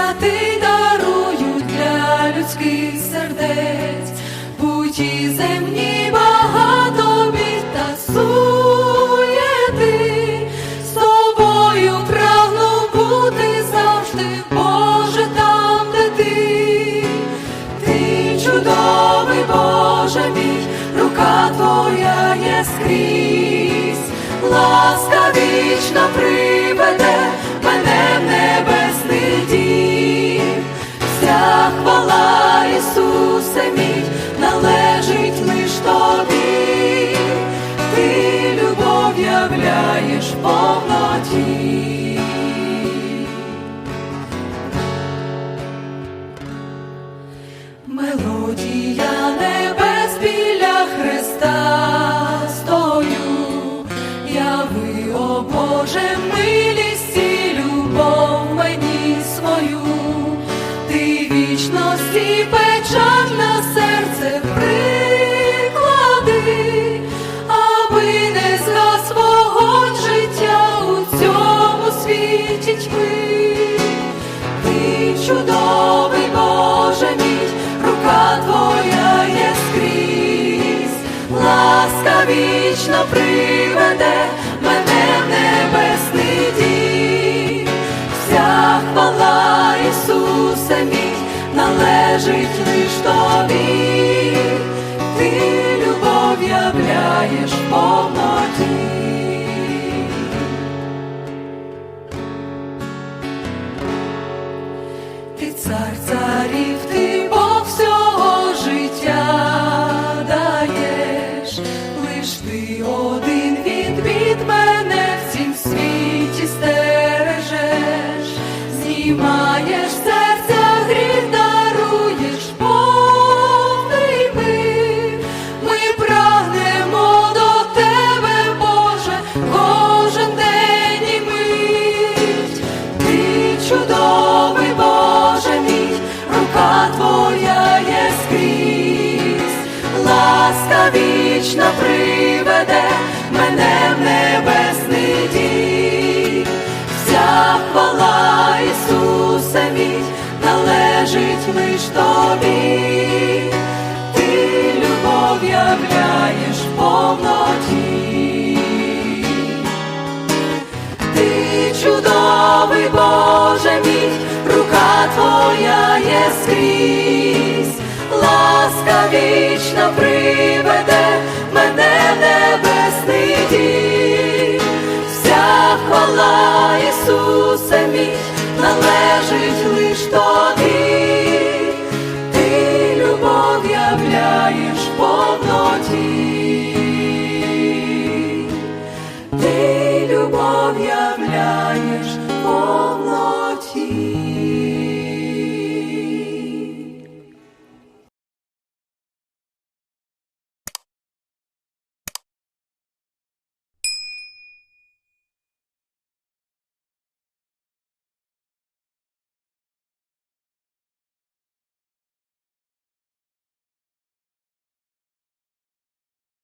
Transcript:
святи дарують для людських сердець, путі земні багато бід та суєти, з тобою прагну бути завжди, Боже, там, де ти, ти чудовий, Боже мій, рука твоя є скрізь, ласка вічна при. Мій належить лиш тобі, ти любов являєш повноті. Вічна приведе мене в небесний дім. Вся хвала Ісусе мій належить лиш тобі, ти любов являєш повноті. Ти цар царів, ти чудовий Боже мій, рука твоя є скрізь, ласка вічна приведе мене в небесний дім. Вся хвала Ісусе мій належить лиш тобі, ти любов являєш повноті. Рука твоя є скрізь, ласка вічна приведе